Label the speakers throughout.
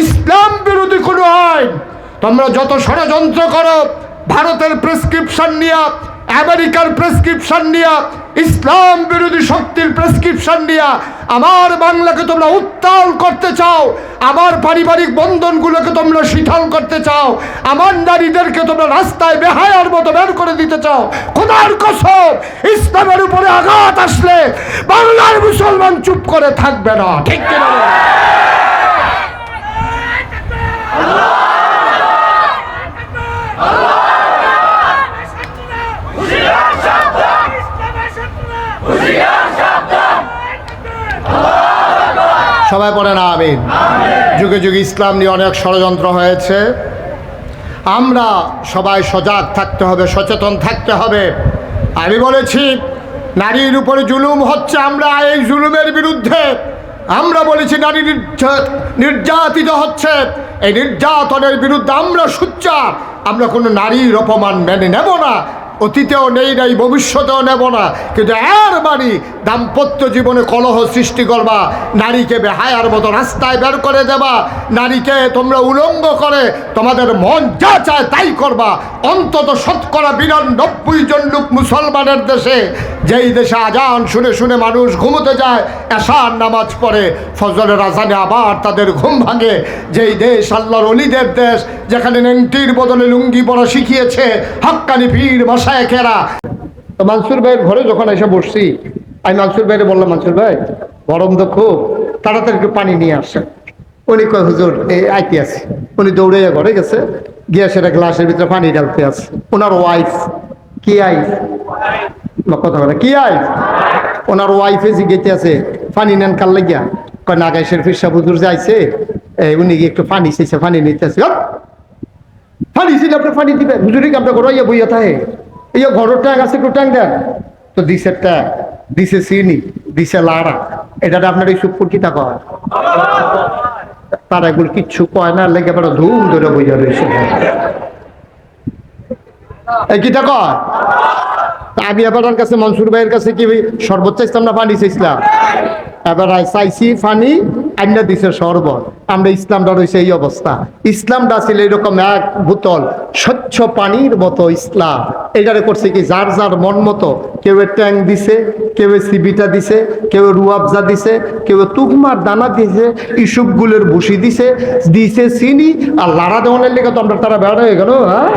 Speaker 1: ইসলাম বিরোধী কোনো আইন। তোমরা যত ষড়যন্ত্র করো, ভারতের প্রেসক্রিপশন নিয়ে, আমেরিকার প্রেসক্রিপশন নিয়ে, ইসলাম বিরোধী শক্তির প্রেসক্রিপশন নিয়ে, আমার বাংলাকে তোমরা উত্তাল করতে চাও, আমার পারিবারিক বন্ধনগুলোকে তোমরা শিথল করতে চাও, আমার নারীদেরকে তোমরা রাস্তায় বেহায়ার মতো বের করে দিতে চাও, খোদার কসম, ইসলামের উপরে আঘাত আসলে বাংলার মুসলমান চুপ করে থাকবে না। ঠিক কিনা সবাই পড়ে না আমিন। যুগে যুগে ইসলাম নিয়ে অনেক ষড়যন্ত্র হয়েছে। আমরা সবাই সজাগ থাকতে হবে, সচেতন থাকতে হবে। আমি বলেছি, নারীর উপরে জুলুম হচ্ছে, আমরা এই জুলুমের বিরুদ্ধে। আমরা বলেছি, নারী নির্যা- নির্যাতিত হচ্ছে। এই নির্যাতনের বিরুদ্ধে আমরা সুচ্চার। আমরা কোনো নারীর অপমান মেনে নেব না। অতীতেও নেই নাই, ভবিষ্যতেও নেব না। কিন্তু আর বাড়ি দাম্পত্য জীবনে কলহ সৃষ্টি করবা। নারীকে বেহায়ার মতো রাস্তায় বের করে দেবা। নারীকে তোমরা উলঙ্গ করে তোমাদের মন যা চায় তাই করবা। অন্তত শতকরা বিরানব্বই জন লোক মুসলমানের দেশে যেই দেশে আজান শুনে শুনে মানুষ ঘুমোতে যায়, এশার নামাজ পড়ে ফজলের আজানে আবার তাদের ঘুম ভাঙে। যেই দেশ আল্লাহর অলিদের দেশ, যেখানে নেংটির বদলে লুঙ্গি পড়া শিখিয়েছে, হাক্কানি ভিড় মশায় খেরা তো মানসুর ভাইয়ের ঘরে যখন এসে বসছি, আমি মানসুর ভাইরে বললাম, মানসুর ভাই, গরম তো খুব, তাড়াতাড়ি একটু পানি নিয়ে আসে উনি কয়, হুজুর, এই আইতে আছে। উনি দৌড়ে ঘরে গেছে, গিয়ে সেটা গ্লাসের ভিতরে পানি ঢালতে আছে। ওনার ওয়াইফ কি আইফ কি ওনার ওয়াইফে আছে, পানি নেন কাল কয় যাইছে উনি একটু পানি চাইছে, পানি পানি ছিল আপনি পানি হুজুরি আপনার ঘর ইয়ে বইয়া থাকে এই ঘরের ট্যাঙ্ক আছে, একটু দেন। তো দিছে দিছে দিছে এটা আপনার এই সুপুর কিতা তারা এগুলো কিচ্ছু কয় না, লেগে পড়া ধুম ধরে বইয়া রয়েছে এই কিতা কয়? এবার ওর কাছে মনসুর ভাইয়ের কাছে কি সর্বোচ্চ ইসলাম না পানি চাইছিলাম? এবার চাইছি পানি আইনা দিছে শরবত। আমরা ইসলামটা রয়েছে এই অবস্থা। ইসলামটা ছিল এরকম এক বোতল স্বচ্ছ পানির মতো ইসলাম। এটারে করছে কি? যার যার মন মতো কেউ ট্যাং দিছে, কেউ সিবিটা দিছে, কেউ রুয়াবজা দিছে, কেউ তুকমার দানা দিছে, ইসুপগুলের ভুসি দিছে দিছে চিনি আর লাড়া দেওয়ানের লেগে তো আমরা তারা বেড়া হয়ে গেল হ্যাঁ?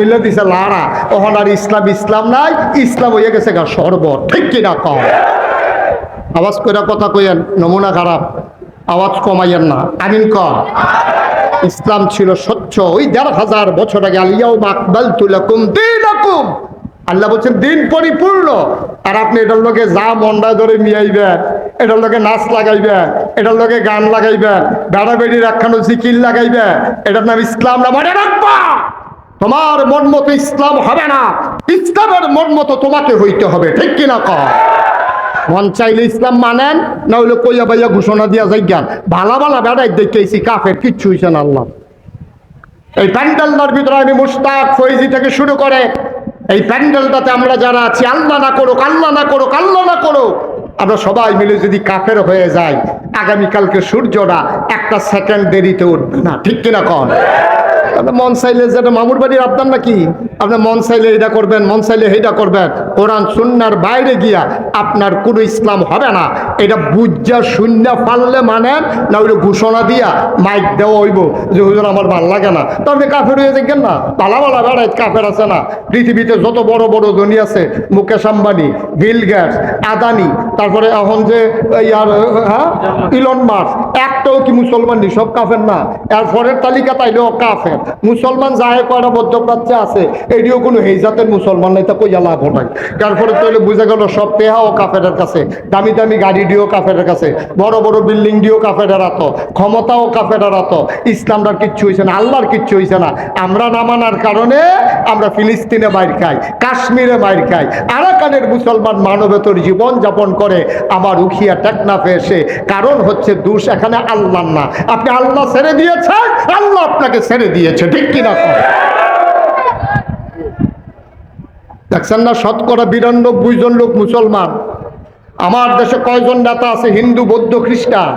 Speaker 1: মিলে দিছে লাড়া। ওখান আর ইসলাম ইসলাম নাই, ইসলাম হয়ে গেছে গা শরবত। ঠিক কিনা কম আওয়াজ কইরা কথা কইয়েন, নমুনা খারাপ, আওয়াজ কমাইয়েন না। আমিন কম ইসলাম ছিল স্বচ্ছ। ওই দেড় হাজার বছর আগে আলিয়াও আকবাল তুলাকুম দিনাকুম। আল্লাহ বলছেন, দিন পরিপূর্ণ। আর আপনি এটার লোকে যা মন্ডা ধরে মিয়াইবেন এটার লোকে নাচ লাগাইবেন, এটার লোকে গান লাগাইবেন বেড়া বেড়ি রাখানো জিকির লাগাইবেন, এটার নাম ইসলাম না, মনে রাখবা! তোমার মন মতো ইসলাম হবে না। ইসলামের মন মতো তোমাকে হইতে হবে, ঠিক কিনা কর মন চাইলে ইসলাম মানেন না হইলে কইয়া বাইয়া ঘোষণা দিয়া যাই জ্ঞান ভালা ভালা বেড়াই দেখেছি কাফের কিচ্ছু হইছে না আল্লাহ। এই প্যান্ডেলটার ভিতরে আমি মুস্তাক ফৈজি থেকে শুরু করে, এই প্যান্ডেলটাতে আমরা যারা আছি, আল্লাহ না করুক, আল্লাহ না করুক, আল্লাহ না করুক, আমরা সবাই মিলে যদি কাফের হয়ে যাই, আগামীকালকে সূর্যটা একটা সেকেন্ড দেরিতে উঠবে না, ঠিক কিনা কন? আপনার মন চাইলে যেটা মামুর বাড়ির আপনার নাকি? আপনার মন চাইলে এটা করবেন, মন চাইলে এটা করবেন। কোরআন, সুন্নার বাইরে গিয়া আপনার কোনো ইসলাম হবে না। এটা বুঝা শূন্য পারলে মানে না ওইটা ঘোষণা দিয়া মাইক দেওয়া হইব যে, হুজুর, আমার ভালো লাগে না। তো আপনি কাফের হয়ে দেখেন না? পালা পালা বেড়ায়, কাফের আছে না? পৃথিবীতে যত বড় বড় ধনী আছে, মুকেশ আম্বানি, বিল গ্যাটস আদানি, তারপরে এখন যে ইয়ার হ্যাঁ ইলন মার্স একটাও কি মুসলমান নি সব কাফের না। এর পরের তালিকা তাইলেও কাফের। মুসলমান যায় কয়টা মধ্যপ্রাচ্যে আছে, এটিও কোনো এই জাতের মুসলমান নাই, তা কইয়া লাভ নাই। তারপরে তাহলে বুঝা গেল সব পেহাও কাফের কাছে। দামি দামি গাড়ি দিও কাফেরের কাছে। বড় বড় বিল্ডিং দিও কাফেরের আত ক্ষমতাও কাফেরের আত ইসলামটার কিচ্ছু হয়েছে না, আল্লাহর কিচ্ছু হয়েছে না। আমরা না মানার কারণে আমরা ফিলিস্তিনে বাইর খাই, কাশ্মীরে বাইর খাই। আরাকানের মুসলমান মানবেতর জীবন যাপন করে, আমার উখিয়া টেকনাফে এসে, কারণ হচ্ছে দোষ এখানে আল্লাহ না। আপনি আল্লাহ ছেড়ে দিয়েছেন, আল্লাহ আপনাকে ছেড়ে দিয়েছে, ঠিক কিনা দেখছেন না, শতকরা বিরানব্বই জন লোক মুসলমান। আমার দেশে কয়জন নেতা আছে? হিন্দু বৌদ্ধ খ্রিস্টান?